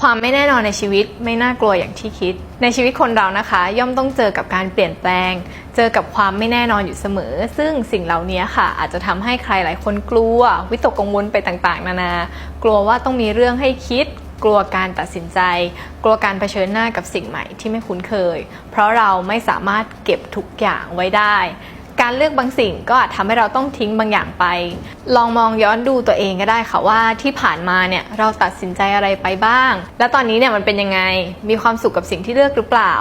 ความไม่แน่นอนในชีวิตไม่น่ากลัวอย่างที่คิด ในชีวิตคนเรานะคะ ย่อมต้องเจอกับการเปลี่ยนแปลง เจอกับความไม่แน่นอนอยู่เสมอ ซึ่งสิ่งเหล่านี้ค่ะ อาจจะทำให้ใครหลายคนกลัว วิตกกังวลไปต่างๆ นานา กลัวว่าต้องมีเรื่องให้คิด กลัวการตัดสินใจ กลัวการเผชิญหน้ากับสิ่งใหม่ที่ไม่คุ้นเคย เพราะเราไม่สามารถเก็บทุกอย่างไว้ได้ การเลือกบางสิ่งก็อาจทำให้เราต้องทิ้งบางอย่างไป ลองมองย้อนดูตัวเองก็ได้ค่ะว่าที่ผ่านมาเนี่ยเราตัดสินใจอะไรไปบ้าง และตอนนี้เนี่ยมันเป็นยังไงมีความสุขกับสิ่งที่เลือกหรือเปล่า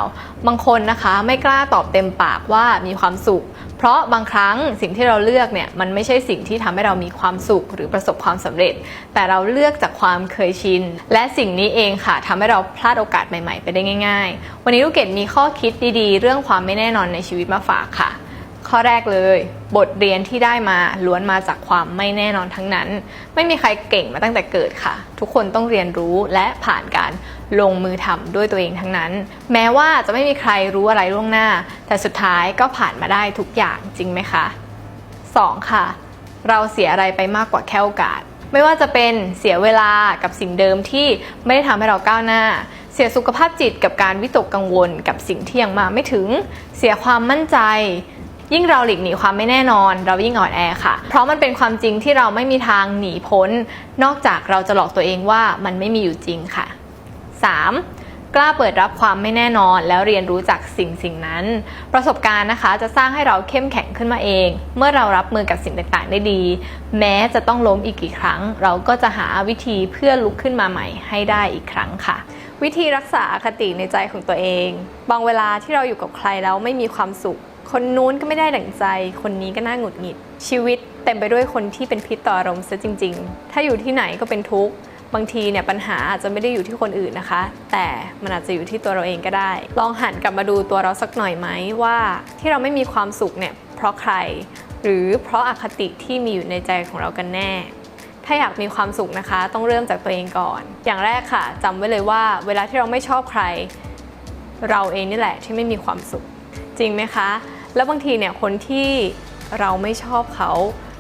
บางคนนะคะไม่กล้าตอบเต็มปากว่ามีความสุข เพราะบางครั้งสิ่งที่เราเลือกเนี่ยมันไม่ใช่สิ่งที่ทำให้เรามีความสุขหรือประสบความสำเร็จ แต่เราเลือกจากความเคยชิน และสิ่งนี้เองค่ะทำให้เราพลาดโอกาสใหม่ ๆ ไปได้ง่าย ๆ วันนี้ลูกเกดมีข้อคิดดีๆ เรื่องความไม่แน่นอนในชีวิตมาฝากค่ะ ข้อแรกเลย บทเรียนที่ได้มาล้วนมาจากความไม่แน่นอนทั้งนั้น ไม่มีใครเก่งมาตั้งแต่เกิดค่ะ ทุกคนต้องเรียนรู้และผ่านการลงมือทำด้วยตัวเองทั้งนั้น แม้ว่าจะไม่มีใครรู้อะไรล่วงหน้า แต่สุดท้ายก็ผ่านมาได้ทุกอย่างจริงไหมคะ 2. ค่ะ เราเสียอะไรไปมากกว่าแค่โอกาส ไม่ว่าจะเป็นเสียเวลากับสิ่งเดิมที่ไม่ได้ทำให้เราก้าวหน้าเสียสุขภาพจิตกับการวิตกกังวลกับสิ่งที่ยังมาไม่ถึง เสียความมั่นใจ ยิ่งเราหลีกหนีความไม่แน่นอน เรายิ่งอ่อนแอค่ะ เพราะมันเป็นความจริงที่เราไม่มีทางหนีพ้น นอกจากเราจะหลอกตัวเองว่ามันไม่มีอยู่จริงค่ะ 3. กล้าเปิดรับความไม่แน่นอนแล้วเรียนรู้จากสิ่งสิ่งนั้น ประสบการณ์นะคะจะสร้างให้เราเข้มแข็งขึ้นมาเอง เมื่อเรารับมือกับสิ่งต่างๆ ได้ดี แม้จะต้องล้มอีกกี่ครั้ง เราก็จะหาวิธีเพื่อลุกขึ้นมาใหม่ให้ได้อีกครั้งค่ะ วิธีรักษาอคติในใจของตัวเอง บางเวลาที่เราอยู่กับใครแล้วไม่มีความสุข คนนู้นก็ไม่ได้ดั่งใจ คนนี้ก็น่าหงุดหงิด ชีวิตเต็มไปด้วยคนที่เป็นพิษต่ออารมณ์ซะจริง ๆ ถ้าอยู่ที่ไหนก็เป็นทุกข์บางทีเนี่ยปัญหาอาจจะไม่ได้อยู่ที่คนอื่นนะคะ แต่มันอาจจะอยู่ที่ตัวเราเองก็ได้ ลองหันกลับมาดูตัวเราสักหน่อยไหมว่าที่เราไม่มีความสุขเนี่ยเพราะใคร หรือเพราะอคติที่มีอยู่ในใจของเรากันแน่ ถ้าอยากมีความสุขนะคะ ต้องเริ่มจากตัวเองก่อน อย่างแรกค่ะจำไว้เลยว่า เวลาที่เราไม่ชอบใคร เราเองนี่แหละที่ไม่มีความสุข จริงไหมคะ แล้วบางทีเนี่ยคนที่เราไม่ชอบเขา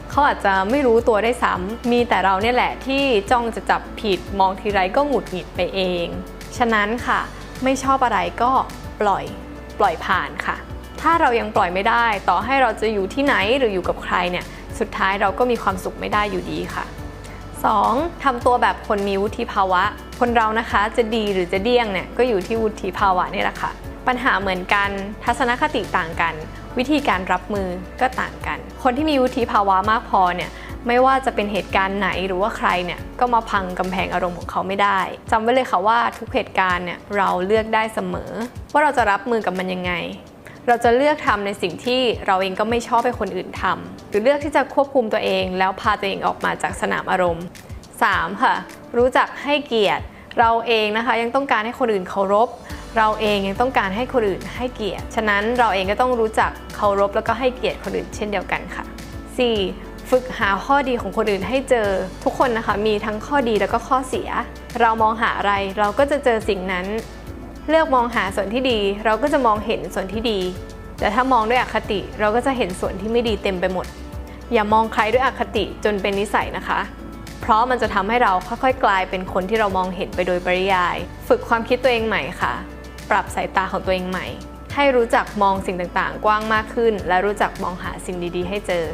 เขาอาจจะไม่รู้ตัวได้ซ้ำมีแต่เราเนี่ยแหละที่จ้องจะจับผิดมองทีไรก็หงุดหงิดไปเอง ฉะนั้นค่ะไม่ชอบอะไรก็ปล่อยปล่อยผ่านค่ะ ถ้าเรายังปล่อยไม่ได้ ต่อให้เราจะอยู่ที่ไหนหรืออยู่กับใครเนี่ยสุดท้ายเราก็มีความสุขไม่ได้อยู่ดีค่ะ 2. ทำตัวแบบคนมีวุฒิภาวะ คนเรานะคะจะดีหรือจะเดี้ยงเนี่ยก็อยู่ที่วุฒิภาวะนี่แหละค่ะ ปัญหาเหมือนกัน ทัศนคติต่างกัน วิธีการรับมือก็ต่างกัน คนที่มีวุฒิภาวะมากพอเนี่ยไม่ว่าจะเป็นเหตุการณ์ไหนหรือว่าใครเนี่ยก็มาพังกำแพงอารมณ์ของเขาไม่ได้จำไว้เลยค่ะว่าทุกเหตุการณ์เนี่ยเราเลือกได้เสมอ ว่าเราจะรับมือกับมันยังไง เราจะเลือกทำในสิ่งที่เราเองก็ไม่ชอบให้คนอื่นทำหรือเลือกที่จะควบคุมตัวเอง แล้วพาตัวเองออกมาจากสนามอารมณ์ 3. ค่ะ รู้จักให้เกียรติ เราเองนะคะยังต้องการให้คนอื่นเคารพ เราเองยังต้องการให้คนอื่นให้เกียรติ ฉะนั้นเราเองก็ต้องรู้จักเคารพแล้วก็ให้เกียรติคนอื่นเช่นเดียวกันค่ะ 4. ฝึกหาข้อดีของคนอื่นให้เจอ ทุกคนนะคะมีทั้งข้อดีแล้วก็ข้อเสีย เรามองหาอะไรเราก็จะเจอสิ่งนั้น เลือกมองหาส่วนที่ดี เราก็จะมองเห็นส่วนที่ดี แต่ถ้ามองด้วยอคติเราก็จะเห็นส่วนที่ไม่ดีเต็มไปหมด อย่ามองใครด้วยอคติจนเป็นนิสัยนะคะเพราะมันจะทำให้เราค่อยๆ กลายเป็นคนที่เรามองเห็นไปโดยปริยาย ฝึกความคิดตัวเองใหม่ค่ะ ปรับสายตาของตัวเองใหม่ ให้รู้จักมองสิ่งต่างๆ กว้างมากขึ้น และรู้จักมองหาสิ่งดีๆ ให้เจอ